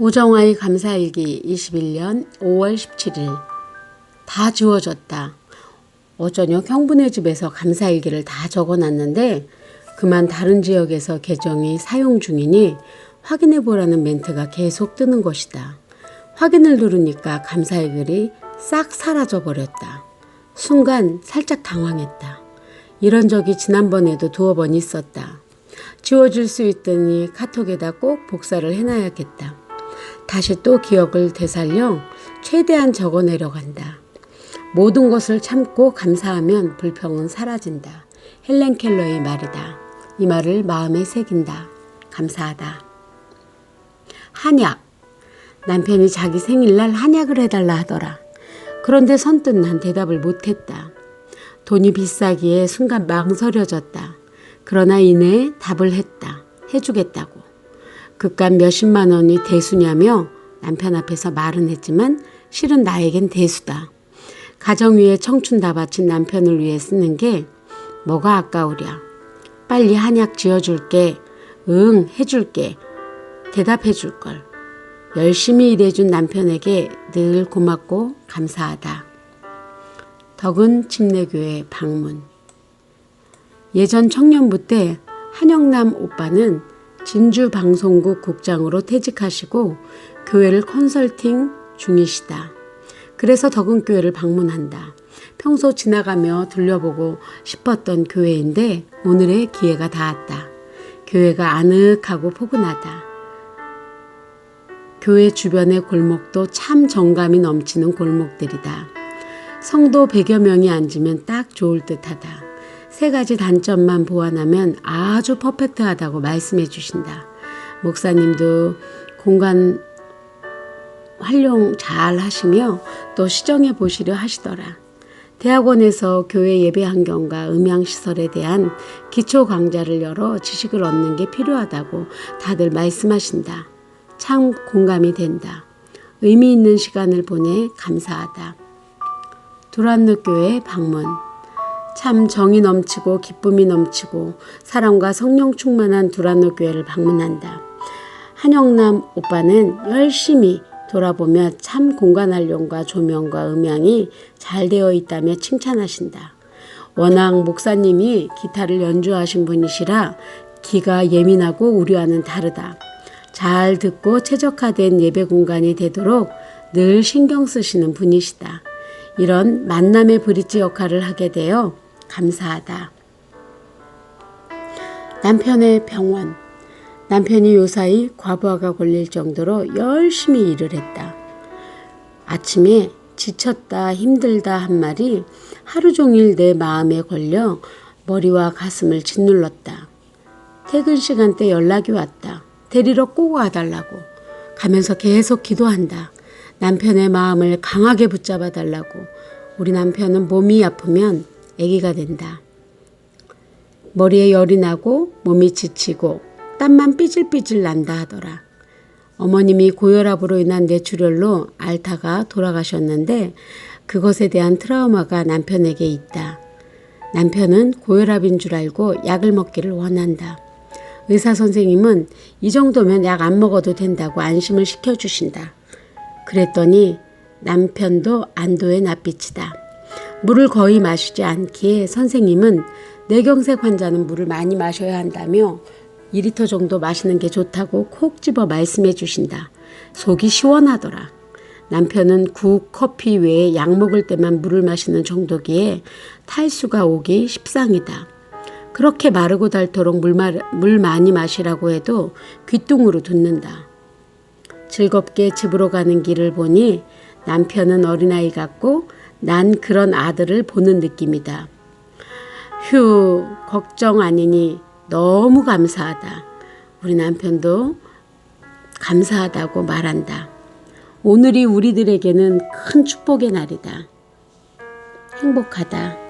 우정아의 감사일기 21년 5월 17일 다 지워졌다. 어저녁 형부네 집에서 감사일기를 다 적어놨는데 그만 다른 지역에서 계정이 사용 중이니 확인해 보라는 멘트가 계속 뜨는 것이다. 확인을 누르니까 감사의 글이 싹 사라져 버렸다. 순간 살짝 당황했다. 이런 적이 지난번에도 두어 번 있었다. 지워질 수 있더니 카톡에다 꼭 복사를 해놔야겠다. 다시 또 기억을 되살려 최대한 적어내려 간다. 모든 것을 참고 감사하면 불평은 사라진다. 헬렌 켈러의 말이다. 이 말을 마음에 새긴다. 감사하다. 한약. 남편이 자기 생일날 한약을 해달라 하더라. 그런데 선뜻 난 대답을 못했다. 돈이 비싸기에 순간 망설여졌다. 그러나 이내 답을 했다. 해주겠다고. 그깟 몇십만 원이 대수냐며 남편 앞에서 말은 했지만 실은 나에겐 대수다. 가정 위에 청춘 다 바친 남편을 위해 쓰는 게 뭐가 아까우랴. 빨리 한약 지어줄게. 응, 해줄게. 대답해줄 걸. 열심히 일해준 남편에게 늘 고맙고 감사하다. 덕은 침례교회 방문. 예전 청년부 때 한영남 오빠는 진주 방송국 국장으로 퇴직하시고 교회를 컨설팅 중이시다. 그래서 덕은교회를 방문한다. 평소 지나가며 둘려보고 싶었던 교회인데 오늘의 기회가 닿았다. 교회가 아늑하고 포근하다. 교회 주변의 골목도 참 정감이 넘치는 골목들이다. 성도 100여 명이 앉으면 딱 좋을 듯하다. 세 가지 단점만 보완하면 아주 퍼펙트하다고 말씀해 주신다. 목사님도 공간 활용 잘 하시며 또 시정해 보시려 하시더라. 대학원에서 교회 예배 환경과 음향 시설에 대한 기초 강좌를 열어 지식을 얻는 게 필요하다고 다들 말씀하신다. 참 공감이 된다. 의미 있는 시간을 보내 감사하다. 두란노 교회 방문. 참 정이 넘치고 기쁨이 넘치고 사랑과 성령 충만한 두란노 교회를 방문한다. 한영남 오빠는 열심히 돌아보며 참 공간 활용과 조명과 음향이 잘 되어 있다며 칭찬하신다. 워낙 목사님이 기타를 연주하신 분이시라 귀가 예민하고 우리와는 다르다. 잘 듣고 최적화된 예배 공간이 되도록 늘 신경 쓰시는 분이시다. 이런 만남의 브릿지 역할을 하게 되어 감사하다. 남편의 병원. 남편이 요사이 과부하가 걸릴 정도로 열심히 일을 했다. 아침에 지쳤다, 힘들다 한 말이 하루 종일 내 마음에 걸려 머리와 가슴을 짓눌렀다. 퇴근 시간 때 연락이 왔다. 데리러 꼭 와달라고. 가면서 계속 기도한다. 남편의 마음을 강하게 붙잡아 달라고. 우리 남편은 몸이 아프면 아기가 된다. 머리에 열이 나고 몸이 지치고 땀만 삐질삐질 난다 하더라. 어머님이 고혈압으로 인한 뇌출혈로 앓다가 돌아가셨는데 그것에 대한 트라우마가 남편에게 있다. 남편은 고혈압인 줄 알고 약을 먹기를 원한다. 의사 선생님은 이 정도면 약 안 먹어도 된다고 안심을 시켜주신다. 그랬더니 남편도 안도의 낯빛이다. 물을 거의 마시지 않기에 선생님은 뇌경색 환자는 물을 많이 마셔야 한다며 2리터 정도 마시는 게 좋다고 콕 집어 말씀해 주신다. 속이 시원하더라. 남편은 국, 커피 외에 약 먹을 때만 물을 마시는 정도기에 탈수가 오기 십상이다. 그렇게 마르고 닳도록 물, 마, 물 많이 마시라고 해도 귀뚱으로 듣는다. 즐겁게 집으로 가는 길을 보니 남편은 어린아이 같고 난 그런 아들을 보는 느낌이다. 휴, 걱정 아니니 너무 감사하다. 우리 남편도 감사하다고 말한다. 오늘이 우리들에게는 큰 축복의 날이다. 행복하다.